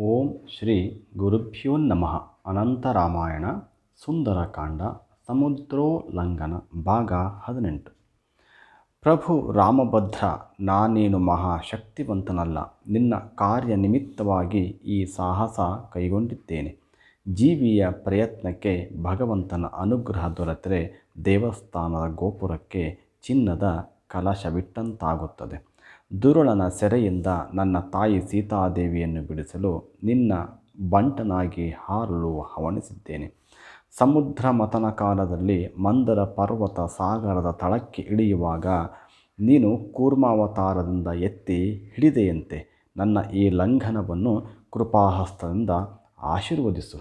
ಓಂ ಶ್ರೀ ಗುರುಭ್ಯೋ ನಮಃ. ಅನಂತರಾಮಾಯಣ, ಸುಂದರಕಾಂಡ ಸಮುದ್ರೋಲ್ಲಂಘನ ಭಾಗ ಹದಿನೆಂಟು. ಪ್ರಭು ರಾಮಭದ್ರ, ನಾನೇನು ಮಹಾಶಕ್ತಿವಂತನಲ್ಲ. ನಿನ್ನ ಕಾರ್ಯನಿಮಿತ್ತವಾಗಿ ಈ ಸಾಹಸ ಕೈಗೊಂಡಿದ್ದೇನೆ. ಜೀವಿಯ ಪ್ರಯತ್ನಕ್ಕೆ ಭಗವಂತನ ಅನುಗ್ರಹ ದೊರೆತರೆ ದೇವಸ್ಥಾನದ ಗೋಪುರಕ್ಕೆ ಚಿನ್ನದ ಕಲಶವಿಟ್ಟಂತಾಗುತ್ತದೆ. ದುರುಳನ ಸೆರೆಯಿಂದ ನನ್ನ ತಾಯಿ ಸೀತಾದೇವಿಯನ್ನು ಬಿಡಿಸಲು ನಿನ್ನ ಬಂಟನಾಗಿ ಹಾರಲು ಹವಣಿಸಿದ್ದೇನೆ. ಸಮುದ್ರ ಮತನ ಕಾಲದಲ್ಲಿ ಮಂದರ ಪರ್ವತ ಸಾಗರದ ತಳಕ್ಕೆ ಇಳಿಯುವಾಗ ನೀನು ಕೂರ್ಮಾವತಾರದಿಂದ ಎತ್ತಿ ಹಿಡಿದೆಯಂತೆ ನನ್ನ ಈ ಲಂಘನವನ್ನು ಕೃಪಾಹಸ್ತದಿಂದ ಆಶೀರ್ವದಿಸು.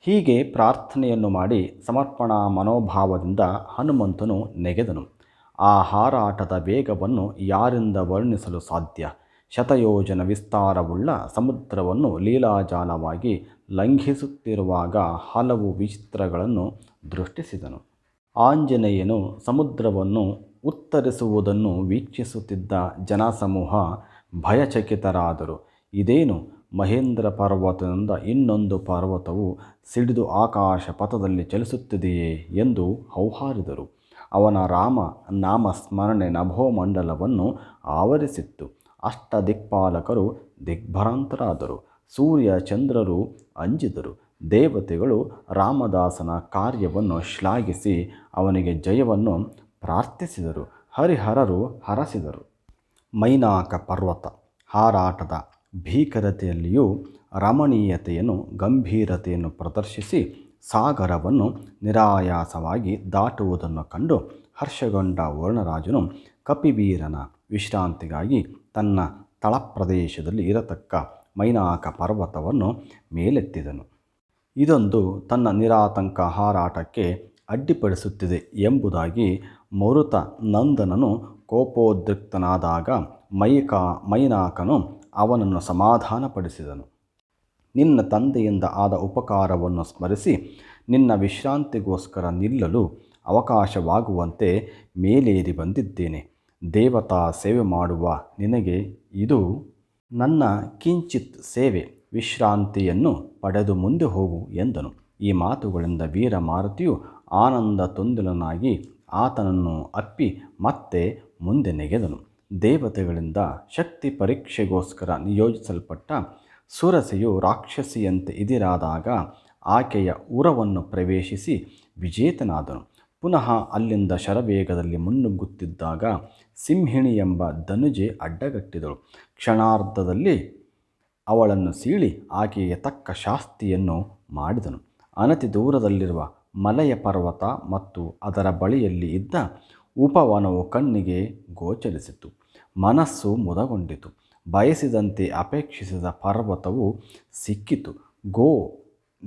ಹೀಗೆ ಪ್ರಾರ್ಥನೆಯನ್ನು ಮಾಡಿ ಸಮರ್ಪಣಾ ಮನೋಭಾವದಿಂದ ಹನುಮಂತನು ನೆಗೆದನು. ಆ ಹಾರಾಟದ ವೇಗವನ್ನು ಯಾರಿಂದ ವರ್ಣಿಸಲು ಸಾಧ್ಯ? ಶತಯೋಜನ ವಿಸ್ತಾರವುಳ್ಳ ಸಮುದ್ರವನ್ನು ಲೀಲಾಜಾಲವಾಗಿ ಲಂಘಿಸುತ್ತಿರುವಾಗ ಹಲವು ವಿಚಿತ್ರಗಳನ್ನು ದೃಷ್ಟಿಸಿದನು. ಆಂಜನೇಯನು ಸಮುದ್ರವನ್ನು ಉತ್ತರಿಸುವುದನ್ನು ವೀಕ್ಷಿಸುತ್ತಿದ್ದ ಜನಸಮೂಹ ಭಯಚಕಿತರಾದರು. ಇದೇನು? ಮಹೇಂದ್ರ ಪರ್ವತದಿಂದ ಇನ್ನೊಂದು ಪರ್ವತವು ಸಿಡಿದು ಆಕಾಶ ಪಥದಲ್ಲಿ ಚಲಿಸುತ್ತಿದೆಯೇ ಎಂದು ಹೌಹಾರಿದರು. ಅವನ ರಾಮ ನಾಮ ಸ್ಮರಣೆ ನಭೋಮಂಡಲವನ್ನು ಆವರಿಸಿತ್ತು. ಅಷ್ಟ ದಿಕ್ಪಾಲಕರು ದಿಗ್ಭ್ರಾಂತರಾದರು. ಸೂರ್ಯ ಚಂದ್ರರು ಅಂಜಿದರು. ದೇವತೆಗಳು ರಾಮದಾಸನ ಕಾರ್ಯವನ್ನು ಶ್ಲಾಘಿಸಿ ಅವನಿಗೆ ಜಯವನ್ನು ಪ್ರಾರ್ಥಿಸಿದರು. ಹರಿಹರರು ಹರಸಿದರು. ಮೈನಾಕ ಪರ್ವತ ಹಾರಾಟದ ಭೀಕರತೆಯಲ್ಲಿಯೂ ರಮಣೀಯತೆಯನ್ನು ಗಂಭೀರತೆಯನ್ನು ಪ್ರದರ್ಶಿಸಿ ಸಾಗರವನ್ನು ನಿರಾಯಾಸವಾಗಿ ದಾಟುವುದನ್ನು ಕಂಡು ಹರ್ಷಗೊಂಡ ವರ್ಣರಾಜನು ಕಪಿವೀರನ ವಿಶ್ರಾಂತಿಗಾಗಿ ತನ್ನ ತಳಪ್ರದೇಶದಲ್ಲಿ ಇರತಕ್ಕ ಮೈನಾಕ ಪರ್ವತವನ್ನು ಮೇಲೆತ್ತಿದನು. ಇದೊಂದು ತನ್ನ ನಿರಾತಂಕ ಹಾರಾಟಕ್ಕೆ ಅಡ್ಡಿಪಡಿಸುತ್ತಿದೆ ಎಂಬುದಾಗಿ ಮರುತ ನಂದನನು ಕೋಪೋದ್ರಿಕ್ತನಾದಾಗ ಮೈಕಾ ಮೈನಾಕನು ಅವನನ್ನು ಸಮಾಧಾನಪಡಿಸಿದನು. ನಿನ್ನ ತಂದೆಯಿಂದ ಆದ ಉಪಕಾರವನ್ನು ಸ್ಮರಿಸಿ ನಿನ್ನ ವಿಶ್ರಾಂತಿಗೋಸ್ಕರ ನಿಲ್ಲಲು ಅವಕಾಶವಾಗುವಂತೆ ಮೇಲೇರಿ ಬಂದಿದ್ದೇನೆ. ದೇವತಾ ಸೇವೆ ಮಾಡುವ ನಿನಗೆ ಇದು ನನ್ನ ಕಿಂಚಿತ್ ಸೇವೆ. ವಿಶ್ರಾಂತಿಯನ್ನು ಪಡೆದು ಮುಂದೆ ಹೋಗು ಎಂದನು. ಈ ಮಾತುಗಳಿಂದ ವೀರ ಮಾರುತಿಯು ಆನಂದ ತೊಂದಲನಾಗಿ ಆತನನ್ನು ಅಪ್ಪಿ ಮತ್ತೆ ಮುಂದೆ ನೆಗೆದನು. ದೇವತೆಗಳಿಂದ ಶಕ್ತಿ ಪರೀಕ್ಷೆಗೋಸ್ಕರ ನಿಯೋಜಿಸಲ್ಪಟ್ಟ ಸುರಸೆಯು ರಾಕ್ಷಸಿಯಂತೆ ಇದಿರಾದಾಗ ಆಕೆಯ ಉರವನ್ನು ಪ್ರವೇಶಿಸಿ ವಿಜೇತನಾದನು. ಪುನಃ ಅಲ್ಲಿಂದ ಶರವೇಗದಲ್ಲಿ ಮುನ್ನುಗ್ಗುತ್ತಿದ್ದಾಗ ಸಿಂಹಿಣಿ ಎಂಬ ಧನುಜೆ ಅಡ್ಡಗಟ್ಟಿದಳು. ಕ್ಷಣಾರ್ಧದಲ್ಲಿ ಅವಳನ್ನು ಸೀಳಿ ಆಕೆಯ ತಕ್ಕ ಶಾಸ್ತಿಯನ್ನು ಮಾಡಿದನು. ಅನತಿ ದೂರದಲ್ಲಿರುವ ಮಲಯ ಪರ್ವತ ಮತ್ತು ಅದರ ಬಳಿಯಲ್ಲಿ ಇದ್ದ ಉಪವನವು ಕಣ್ಣಿಗೆ ಗೋಚರಿಸಿತು. ಮನಸ್ಸು ಮುದಗೊಂಡಿತು. ಬಯಸಿದಂತೆ ಅಪೇಕ್ಷಿಸಿದ ಪರ್ವತವು ಸಿಕ್ಕಿತು. ಗೋ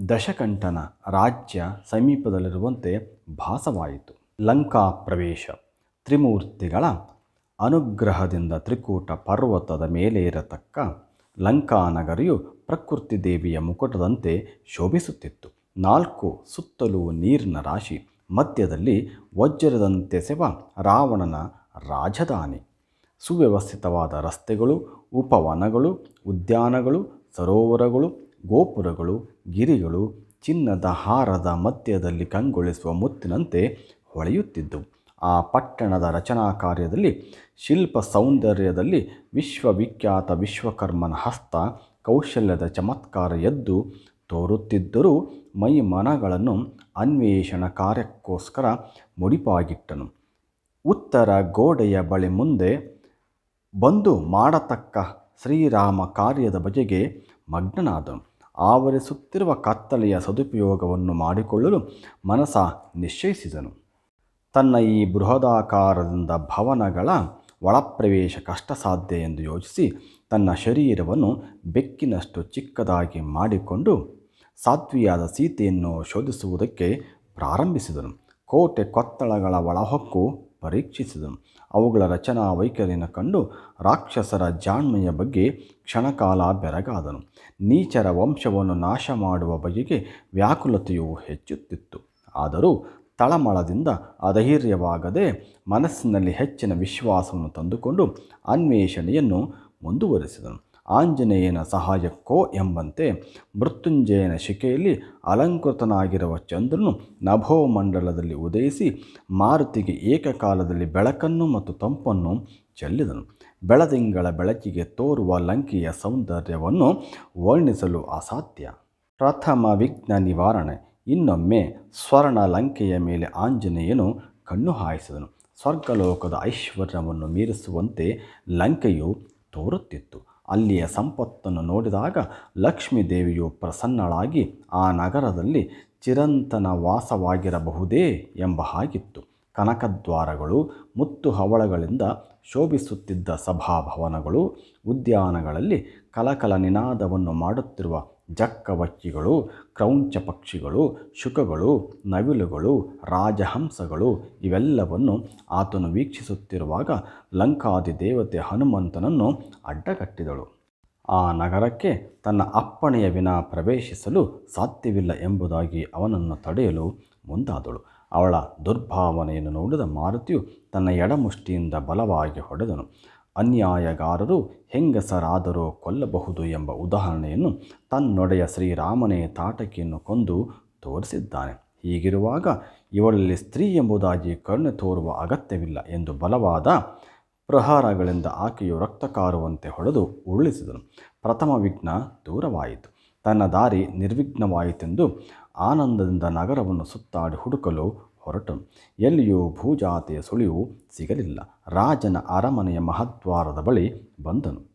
ದಶಕಂಠನ ರಾಜ್ಯ ಸಮೀಪದಲ್ಲಿರುವಂತೆ ಭಾಸವಾಯಿತು. ಲಂಕಾ ಪ್ರವೇಶ. ತ್ರಿಮೂರ್ತಿಗಳ ಅನುಗ್ರಹದಿಂದ ತ್ರಿಕೂಟ ಪರ್ವತದ ಮೇಲೆ ಇರತಕ್ಕ ಲಂಕಾನಗರಿಯು ಪ್ರಕೃತಿ ದೇವಿಯ ಮುಕುಟದಂತೆ ಶೋಭಿಸುತ್ತಿತ್ತು. ನಾಲ್ಕು ಸುತ್ತಲೂ ನೀರಿನ ರಾಶಿ, ಮಧ್ಯದಲ್ಲಿ ವಜ್ರದಂತೆ ಸೆವ ರಾವಣನ ರಾಜಧಾನಿ. ಸುವ್ಯವಸ್ಥಿತವಾದ ರಸ್ತೆಗಳು, ಉಪವನಗಳು, ಉದ್ಯಾನಗಳು, ಸರೋವರಗಳು, ಗೋಪುರಗಳು, ಗಿರಿಗಳು ಚಿನ್ನದ ಹಾರದ ಮಧ್ಯದಲ್ಲಿ ಕಂಗೊಳಿಸುವ ಮುತ್ತಿನಂತೆ ಹೊಳೆಯುತ್ತಿದ್ದವು ಆ ಪಟ್ಟಣದ ರಚನಾ ಕಾರ್ಯದಲ್ಲಿ, ಶಿಲ್ಪ ಸೌಂದರ್ಯದಲ್ಲಿ ವಿಶ್ವವಿಖ್ಯಾತ ವಿಶ್ವಕರ್ಮನ ಹಸ್ತ ಕೌಶಲ್ಯದ ಚಮತ್ಕಾರ ಎದ್ದು ತೋರುತ್ತಿದ್ದರೂ ಮೈ ಮನಗಳನ್ನು ಅನ್ವೇಷಣ ಕಾರ್ಯಕ್ಕೋಸ್ಕರ ಮುಡಿಪಾಗಿಟ್ಟನು. ಉತ್ತರ ಗೋಡೆಯ ಬಳಿ ಮುಂದೆ ಬಂದು ಮಾಡತಕ್ಕ ಶ್ರೀರಾಮ ಕಾರ್ಯದ ಬಗೆಗೆ ಮಗ್ನನಾದನು. ಆವರಿಸುತ್ತಿರುವ ಕತ್ತಲೆಯ ಸದುಪಯೋಗವನ್ನು ಮಾಡಿಕೊಳ್ಳಲು ಮನಸ ನಿಶ್ಚಯಿಸಿದನು. ತನ್ನ ಈ ಬೃಹದಾಕಾರದಿಂದ ಭವನಗಳ ಒಳಪ್ರವೇಶ ಕಷ್ಟ ಸಾಧ್ಯ ಎಂದು ಯೋಚಿಸಿ ತನ್ನ ಶರೀರವನ್ನು ಬೆಕ್ಕಿನಷ್ಟು ಚಿಕ್ಕದಾಗಿ ಮಾಡಿಕೊಂಡು ಸಾಧ್ವಿಯಾದ ಸೀತೆಯನ್ನು ಶೋಧಿಸುವುದಕ್ಕೆ ಪ್ರಾರಂಭಿಸಿದನು. ಕೋಟೆ ಕೊತ್ತಳಗಳ ಒಳಹೊಕ್ಕು ಪರೀಕ್ಷಿಸಿದನು. ಅವುಗಳ ರಚನಾ ವೈಖರಿಯನ್ನು ಕಂಡು ರಾಕ್ಷಸರ ಜಾಣ್ಮೆಯ ಬಗ್ಗೆ ಕ್ಷಣಕಾಲ ಬೆರಗಾದನು. ನೀಚರ ವಂಶವನ್ನು ನಾಶ ಮಾಡುವ ಬಗೆಗೆ ವ್ಯಾಕುಲತೆಯು ಹೆಚ್ಚುತ್ತಿತ್ತು. ಆದರೂ ತಳಮಳದಿಂದ ಅಧೈರ್ಯವಾಗದೆ ಮನಸ್ಸಿನಲ್ಲಿ ಹೆಚ್ಚಿನ ವಿಶ್ವಾಸವನ್ನು ತಂದುಕೊಂಡು ಅನ್ವೇಷಣೆಯನ್ನು ಮುಂದುವರಿಸಿದನು. ಆಂಜನೇಯನ ಸಹಾಯಕ್ಕೋ ಎಂಬಂತೆ ಮೃತ್ಯುಂಜಯನ ಶಿಖೆಯಲ್ಲಿ ಅಲಂಕೃತನಾಗಿರುವ ಚಂದ್ರನು ನಭೋಮಂಡಲದಲ್ಲಿ ಉದಯಿಸಿ ಮಾರುತಿಗೆ ಏಕಕಾಲದಲ್ಲಿ ಬೆಳಕನ್ನು ಮತ್ತು ತಂಪನ್ನು ಚೆಲ್ಲಿದನು. ಬೆಳದಿಂಗಳ ಬೆಳಕಿಗೆ ತೋರುವ ಲಂಕೆಯ ಸೌಂದರ್ಯವನ್ನು ವರ್ಣಿಸಲು ಅಸಾಧ್ಯ. ಪ್ರಥಮ ವಿಘ್ನ ನಿವಾರಣೆ. ಇನ್ನೊಮ್ಮೆ ಸ್ವರ್ಣ ಲಂಕೆಯ ಮೇಲೆ ಆಂಜನೇಯನು ಕಣ್ಣು ಹಾಯಿಸಿದನು. ಸ್ವರ್ಗಲೋಕದ ಐಶ್ವರ್ಯವನ್ನು ಮೀರಿಸುವಂತೆ ಲಂಕೆಯು ತೋರುತ್ತಿತ್ತು. ಅಲ್ಲಿಯ ಸಂಪತ್ತನ್ನು ನೋಡಿದಾಗ ಲಕ್ಷ್ಮೀ ದೇವಿಯು ಪ್ರಸನ್ನಳಾಗಿ ಆ ನಗರದಲ್ಲಿ ಚಿರಂತನ ವಾಸವಾಗಿರಬಹುದೇ ಎಂಬ ಹಾಗಿತ್ತು. ಕನಕದ್ವಾರಗಳು, ಮುತ್ತು ಹವಳಗಳಿಂದ ಶೋಭಿಸುತ್ತಿದ್ದ ಸಭಾಭವನಗಳು, ಉದ್ಯಾನಗಳಲ್ಲಿ ಕಲಕಲ ನಿನಾದವನ್ನು ಮಾಡುತ್ತಿರುವ ಜಕ್ಕವಕ್ಕಿಗಳು ಕ್ರೌಂಚ ಪಕ್ಷಿಗಳು ಶುಕಗಳು, ನವಿಲುಗಳು, ರಾಜಹಂಸಗಳು ಇವೆಲ್ಲವನ್ನು ಆತನು ವೀಕ್ಷಿಸುತ್ತಿರುವಾಗ ಲಂಕಾದಿ ದೇವತೆ ಹನುಮಂತನನ್ನು ಅಡ್ಡಗಟ್ಟಿದಳು. ಆ ನಗರಕ್ಕೆ ತನ್ನ ಅಪ್ಪಣೆಯ ವಿನ ಪ್ರವೇಶಿಸಲು ಸಾಧ್ಯವಿಲ್ಲ ಎಂಬುದಾಗಿ ಅವನನ್ನು ತಡೆಯಲು ಮುಂದಾದಳು. ಅವಳ ದುರ್ಭಾವನೆಯನ್ನು ನೋಡಿದ ಮಾರುತಿಯು ತನ್ನ ಎಡಮುಷ್ಟಿಯಿಂದ ಬಲವಾಗಿ ಹೊಡೆದನು. ಅನ್ಯಾಯಗಾರರು ಹೆಂಗಸರಾದರೂ ಕೊಲ್ಲಬಹುದು ಎಂಬ ಉದಾಹರಣೆಯನ್ನು ತನ್ನೊಡೆಯ ಶ್ರೀರಾಮನೇ ತಾಟಕಿಯನ್ನು ಕೊಂದು ತೋರಿಸಿದ್ದಾನೆ. ಹೀಗಿರುವಾಗ ಇವಳಲ್ಲಿ ಸ್ತ್ರೀ ಎಂಬುದಾಗಿ ಕರುಣೆ ತೋರುವ ಅಗತ್ಯವಿಲ್ಲ ಎಂದು ಬಲವಾದ ಪ್ರಹಾರಗಳಿಂದ ಆಕೆಯು ರಕ್ತ ಕಾರುವಂತೆ ಹೊಡೆದು ಉರುಳಿಸಿದನು. ಪ್ರಥಮ ವಿಘ್ನ ದೂರವಾಯಿತು. ತನ್ನ ದಾರಿ ನಿರ್ವಿಘ್ನವಾಯಿತೆಂದು ಆನಂದದಿಂದ ನಗರವನ್ನು ಸುತ್ತಾಡಿ ಹುಡುಕಲು ಹೊರಟನು ಎಲ್ಲಿಯೂ ಭೂಜಾತಿಯ ಸುಳಿವು ಸಿಗಲಿಲ್ಲ. ರಾಜನ ಅರಮನೆಯ ಮಹದ್ವಾರದ ಬಳಿ ಬಂದನು.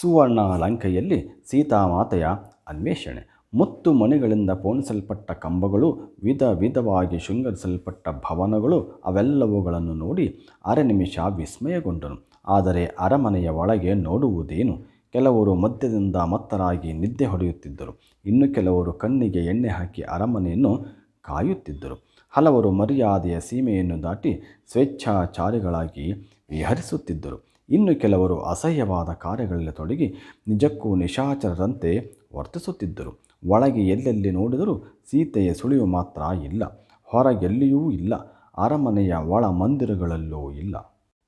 ಸುವರ್ಣ ಲಂಕೆಯಲ್ಲಿ ಸೀತಾಮಾತೆಯ ಅನ್ವೇಷಣೆ. ಮುತ್ತು ಮಣಿಗಳಿಂದ ಪೋಣಿಸಲ್ಪಟ್ಟ ಕಂಬಗಳು, ವಿಧ ವಿಧವಾಗಿ ಶೃಂಗರಿಸಲ್ಪಟ್ಟ ಭವನಗಳು, ಅವೆಲ್ಲವುಗಳನ್ನು ನೋಡಿ ಅರೆ ನಿಮಿಷ ವಿಸ್ಮಯಗೊಂಡನು. ಆದರೆ ಅರಮನೆಯ ಒಳಗೆ ನೋಡುವುದೇನು? ಕೆಲವರು ಮದ್ಯದಿಂದ ಮತ್ತರಾಗಿ ನಿದ್ದೆ ಹೊಡೆಯುತ್ತಿದ್ದರು. ಇನ್ನು ಕೆಲವರು ಕಣ್ಣಿಗೆ ಎಣ್ಣೆ ಹಾಕಿ ಅರಮನೆಯನ್ನು ಕಾಯುತ್ತಿದ್ದರು. ಹಲವರು ಮರ್ಯಾದೆಯ ಸೀಮೆಯನ್ನು ದಾಟಿ ಸ್ವೇಚ್ಛಾಚಾರಿಗಳಾಗಿ ವಿಹರಿಸುತ್ತಿದ್ದರು. ಇನ್ನು ಕೆಲವರು ಅಸಹ್ಯವಾದ ಕಾರ್ಯಗಳಲ್ಲಿ ತೊಡಗಿ ನಿಜಕ್ಕೂ ನಿಶಾಚರರಂತೆ ವರ್ತಿಸುತ್ತಿದ್ದರು. ಒಳಗೆ ಎಲ್ಲೆಲ್ಲಿ ನೋಡಿದರೂ ಸೀತೆಯ ಸುಳಿವು ಮಾತ್ರ ಇಲ್ಲ, ಹೊರಗೆಲ್ಲಿಯೂ ಇಲ್ಲ, ಅರಮನೆಯ ಒಳ ಮಂದಿರಗಳಲ್ಲೂ ಇಲ್ಲ.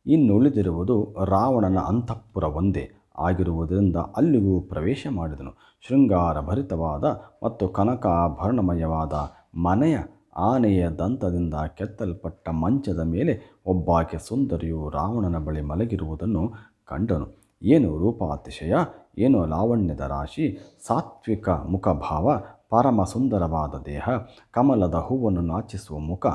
ಇನ್ನುಳಿದಿರುವುದು ರಾವಣನ ಅಂತಃಪುರ ಒಂದೇ ಆಗಿರುವುದರಿಂದ ಅಲ್ಲಿಗೂ ಪ್ರವೇಶ ಮಾಡಿದನು. ಶೃಂಗಾರ ಭರಿತವಾದ ಮತ್ತು ಕನಕಾಭರಣಮಯವಾದ ಮನೆಯ ಆನೆಯ ದಂತದಿಂದ ಕೆತ್ತಲ್ಪಟ್ಟ ಮಂಚದ ಮೇಲೆ ಒಬ್ಬಾಕೆ ಸುಂದರಿಯು ರಾವಣನ ಬಳಿ ಮಲಗಿರುವುದನ್ನು ಕಂಡನು. ಏನು ರೂಪಾತಿಶಯ, ಏನು ಲಾವಣ್ಯದ ರಾಶಿ, ಸಾತ್ವಿಕ ಮುಖಭಾವ ಪರಮ ಸುಂದರವಾದ ದೇಹ, ಕಮಲದ ಹೂವನ್ನು ನಾಚಿಸುವ ಮುಖ,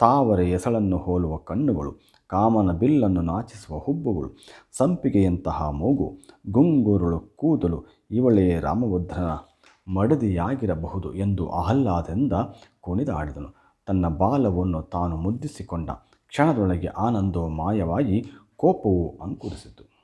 ತಾವರೆ ಎಸಳನ್ನು ಹೋಲುವ ಕಣ್ಣುಗಳು, ಕಾಮನ ಬಿಲ್ಲನ್ನು ನಾಚಿಸುವ ಹುಬ್ಬುಗಳು, ಸಂಪಿಗೆಯಂತಹ ಮೂಗು, ಗುಂಗುರುಳು ಕೂದಲು, ಇವಳೇ ರಾಮಭದ್ರನ ಮಡದಿಯಾಗಿರಬಹುದು ಎಂದು ಆಹ್ಲಾದದಿಂದ ಕುಣಿದಾಡಿದನು. ತನ್ನ ಬಾಲವನ್ನು ತಾನು ಮುದ್ದಿಸಿಕೊಂಡ ಕ್ಷಣದೊಳಗೆ ಆನಂದೋ ಮಾಯವಾಗಿ ಕೋಪವು ಅಂಕುರಿಸಿತು.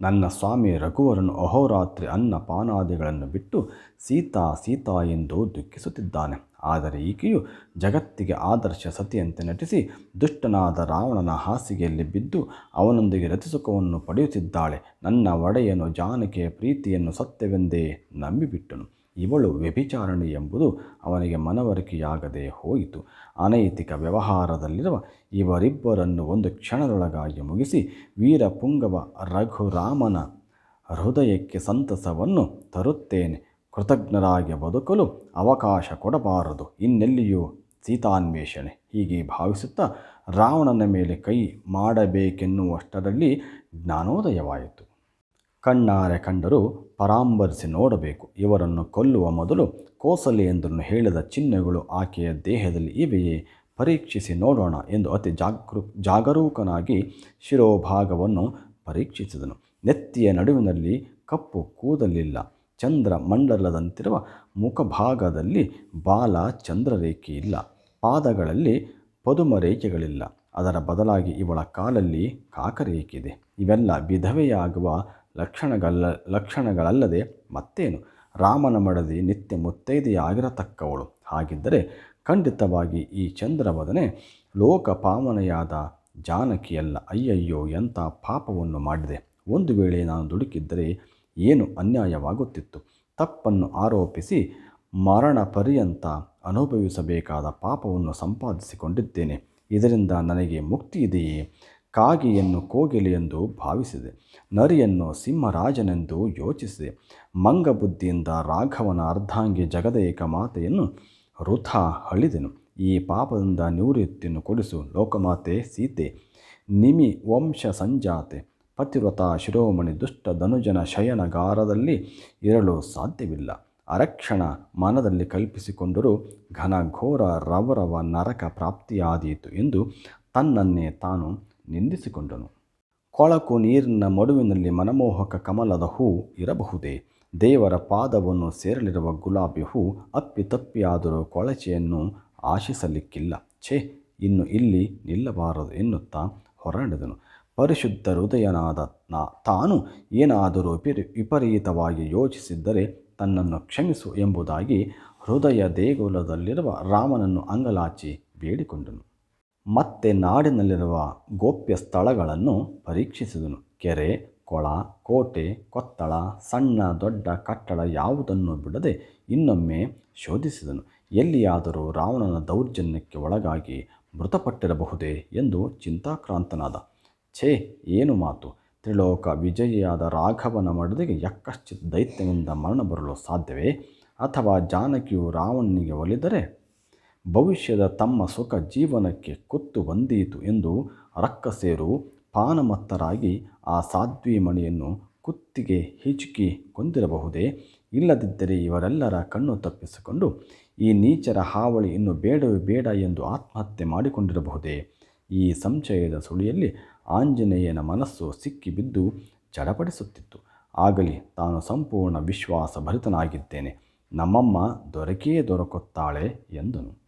ನನ್ನ ಸ್ವಾಮಿ ರಘುವರನು ಅಹೋರಾತ್ರಿ ಅನ್ನ ಪಾನಾದಿಗಳನ್ನು ಬಿಟ್ಟು ಸೀತಾ ಸೀತಾ ಎಂದು ದುಃಖಿಸುತ್ತಿದ್ದಾನೆ. ಆದರೆ ಈಕೆಯು ಜಗತ್ತಿಗೆ ಆದರ್ಶ ಸತಿಯಂತೆ ನಟಿಸಿ ದುಷ್ಟನಾದ ರಾವಣನ ಹಾಸಿಗೆಯಲ್ಲಿ ಬಿದ್ದು ಅವನೊಂದಿಗೆ ರತಿಸುಖವನ್ನು ಪಡೆಯುತ್ತಿದ್ದಾಳೆ. ನನ್ನ ಒಡೆಯನು ಜಾನಕಿಯ ಪ್ರೀತಿಯನ್ನು ಸತ್ಯವೆಂದೇ ನಂಬಿಬಿಟ್ಟನು. ಇವಳು ವ್ಯಭಿಚಾರಣೆ ಎಂಬುದು ಅವನಿಗೆ ಮನವರಿಕೆಯಾಗದೆ ಹೋಯಿತು. ಅನೈತಿಕ ವ್ಯವಹಾರದಲ್ಲಿರುವ ಇವರಿಬ್ಬರನ್ನು ಒಂದು ಕ್ಷಣದೊಳಗಾಗಿ ಮುಗಿಸಿ ವೀರಪುಂಗವ ರಘುರಾಮನ ಹೃದಯಕ್ಕೆ ಸಂತಸವನ್ನು ತರುತ್ತೇನೆ. ಕೃತಜ್ಞರಾಗಿ ಬದುಕಲು ಅವಕಾಶ ಕೊಡಬಾರದು. ಇನ್ನೆಲ್ಲಿಯೂ ಸೀತಾನ್ವೇಷಣೆ. ಹೀಗೆ ಭಾವಿಸುತ್ತಾ ರಾವಣನ ಮೇಲೆ ಕೈ ಮಾಡಬೇಕೆನ್ನುವಷ್ಟರಲ್ಲಿ ಜ್ಞಾನೋದಯವಾಯಿತು. ಕಣ್ಣಾರೆ ಕಂಡರೂ ಪರಾಂಬರಿಸಿ ನೋಡಬೇಕು. ಇವರನ್ನು ಕೊಲ್ಲುವ ಮೊದಲು ಕೋಸಲೆಯೆಂದನ್ನು ಹೇಳಿದ ಚಿಹ್ನೆಗಳು ಆಕೆಯ ದೇಹದಲ್ಲಿ ಇವೆಯೇ? ಪರೀಕ್ಷಿಸಿ ನೋಡೋಣ ಎಂದು ಅತಿ ಜಾಗೃ, ಜಾಗರೂಕನಾಗಿ ಶಿರೋಭಾಗವನ್ನು ಪರೀಕ್ಷಿಸಿದನು. ನೆತ್ತಿಯ ನಡುವಿನಲ್ಲಿ ಕಪ್ಪು ಕೂದಲಿಲ್ಲ. ಚಂದ್ರ ಮಂಡಲದಂತಿರುವ ಮುಖಭಾಗದಲ್ಲಿ ಬಾಲ ಚಂದ್ರರೇಖೆ ಇಲ್ಲ. ಪಾದಗಳಲ್ಲಿ ಪದುಮ ರೇಖೆಗಳಿಲ್ಲ ಅದರ ಬದಲಾಗಿ ಇವಳ ಕಾಲಲ್ಲಿ ಕಾಕರೇಖಿದೆ ಇವೆಲ್ಲ ವಿಧವೆಯಾಗುವ ಲಕ್ಷಣಗಲ್ಲ, ಲಕ್ಷಣಗಳಲ್ಲದೆ ಮತ್ತೇನು? ರಾಮನ ಮಡದಿ ನಿತ್ಯ ಮುತ್ತೈದೆಯಾಗಿರತಕ್ಕವಳು ಹಾಗಿದ್ದರೆ ಖಂಡಿತವಾಗಿ ಈ ಚಂದ್ರವದನೆ ಲೋಕಪಾವನೆಯಾದ ಜಾನಕಿಯಲ್ಲ. ಅಯ್ಯಯ್ಯೋ, ಎಂಥ ಪಾಪವನ್ನು ಮಾಡಿದೆ. ಒಂದು ವೇಳೆ ನಾನು ದುಡುಕಿದ್ದರೆ ಏನು ಅನ್ಯಾಯವಾಗುತ್ತಿತ್ತು? ತಪ್ಪನ್ನು ಆರೋಪಿಸಿ ಮರಣ ಪರ್ಯಂತ ಅನುಭವಿಸಬೇಕಾದ ಪಾಪವನ್ನು ಸಂಪಾದಿಸಿಕೊಂಡಿದ್ದೇನೆ. ಇದರಿಂದ ನನಗೆ ಮುಕ್ತಿ ಇದೆಯೇ? ಕಾಗಿಯನ್ನು ಕೋಗಿಲೆಯೆಂದು ಭಾವಿಸಿದೆ. ನರಿಯನ್ನು ಸಿಂಹರಾಜನೆಂದು ಯೋಚಿಸಿದೆ. ಮಂಗಬುದ್ಧಿಯಿಂದ ರಾಘವನ ಅರ್ಧಾಂಗಿ ಜಗದೇಕ ಮಾತೆಯನ್ನು ವೃಥ ಹಳಿದೆನು ಈ ಪಾಪದಿಂದ ನಿವೃತ್ತಿಯನ್ನು ಕೊಡಿಸು ಲೋಕಮಾತೆ ಸೀತೆ. ನಿಮಿ ವಂಶ ಸಂಜಾತೆ. ಪತಿವ್ರತ ಶಿರೋಮಣಿ ದುಷ್ಟ ಧನುಜನ ಶಯನಗಾರದಲ್ಲಿ ಇರಲು ಸಾಧ್ಯವಿಲ್ಲ. ಅರಕ್ಷಣ ಮನದಲ್ಲಿ ಕಲ್ಪಿಸಿಕೊಂಡರೂ ಘನಘೋರ ರವರವ ನರಕ ಪ್ರಾಪ್ತಿಯಾದೀತು ಎಂದು ತನ್ನನ್ನೇ ತಾನು ನಿಂದಿಸಿಕೊಂಡನು. ಕೊಳಕು ನೀರಿನ ಮಡುವಿನಲ್ಲಿ ಮನಮೋಹಕ ಕಮಲದ ಹೂ ಇರಬಹುದೇ? ದೇವರ ಪಾದವನ್ನು ಸೇರಲಿರುವ ಗುಲಾಬಿ ಹೂ ಅಪ್ಪಿತಪ್ಪಿಯಾದರೂ ಕೊಳಚೆಯನ್ನು ಆಶಿಸಲಿಕ್ಕಿಲ್ಲ. ಛೇ, ಇನ್ನು ಇಲ್ಲಿ ನಿಲ್ಲಬಾರದು ಎನ್ನುತ್ತಾ ಹೊರನಡೆದನು ಪರಿಶುದ್ಧ ಹೃದಯನಾದ ನಾ, ತಾನು ಏನಾದರೂ ವಿಪರಿ, ವಿಪರೀತವಾಗಿ ಯೋಚಿಸಿದ್ದರೆ ತನ್ನನ್ನು ಕ್ಷಮಿಸು ಎಂಬುದಾಗಿ ಹೃದಯ ದೇಗುಲದಲ್ಲಿರುವ ರಾಮನನ್ನು ಅಂಗಲಾಚಿ ಬೇಡಿಕೊಂಡನು. ಮತ್ತೆ ನಾಡಿನಲ್ಲಿರುವ ಗೋಪ್ಯ ಸ್ಥಳಗಳನ್ನು ಪರೀಕ್ಷಿಸಿದನು. ಕೆರೆ, ಕೊಳ, ಕೋಟೆ, ಕೊತ್ತಳ, ಸಣ್ಣ, ದೊಡ್ಡ ಕಟ್ಟಡ ಯಾವುದನ್ನು ಬಿಡದೆ ಇನ್ನೊಮ್ಮೆ ಶೋಧಿಸಿದನು. ಎಲ್ಲಿಯಾದರೂ ರಾವಣನ ದೌರ್ಜನ್ಯಕ್ಕೆ ಒಳಗಾಗಿ ಮೃತಪಟ್ಟಿರಬಹುದೇ ಎಂದು ಚಿಂತಾಕ್ರಾಂತನಾದ. ಛೇ, ಏನು ಮಾತು? ತ್ರಿಲೋಕ ವಿಜಯಿಯಾದ ರಾಘವನ ಮಡದಿಗೆ ಯಕ್ಕಶ್ಚಿತ್ ದೈತ್ಯನಿಂದ ಮರಣ ಬರಲು ಸಾಧ್ಯವೇ? ಅಥವಾ ಜಾನಕಿಯು ರಾವಣನಿಗೆ ಒಲಿದರೆ ಭವಿಷ್ಯದ ತಮ್ಮ ಸುಖ ಜೀವನಕ್ಕೆ ಕುತ್ತು ಬಂದೀತು ಎಂದು ರಕ್ಕಸೇರು ಪಾನಮತ್ತರಾಗಿ ಆ ಸಾಧ್ವಿ ಮಣಿಯನ್ನು ಕುತ್ತಿಗೆ ಹಿಚುಕಿ ಕೊಂದಿರಬಹುದೇ? ಇಲ್ಲದಿದ್ದರೆ ಇವರೆಲ್ಲರ ಕಣ್ಣು ತಪ್ಪಿಸಿಕೊಂಡು ಈ ನೀಚರ ಹಾವಳಿ ಇನ್ನು ಬೇಡವೇ ಬೇಡ ಎಂದು ಆತ್ಮಹತ್ಯೆ ಮಾಡಿಕೊಂಡಿರಬಹುದೇ? ಈ ಸಂಶಯದ ಸುಳಿಯಲ್ಲಿ ಆಂಜನೇಯನ ಮನಸ್ಸು ಸಿಕ್ಕಿಬಿದ್ದು ಚಡಪಡಿಸುತ್ತಿತ್ತು. ಆಗಲಿ, ತಾನು ಸಂಪೂರ್ಣ ವಿಶ್ವಾಸ ಭರಿತನಾಗಿದ್ದೇನೆ ನಮ್ಮಮ್ಮ ದೊರಕಿಯೇ ದೊರಕುತ್ತಾಳೆ ಎಂದನು.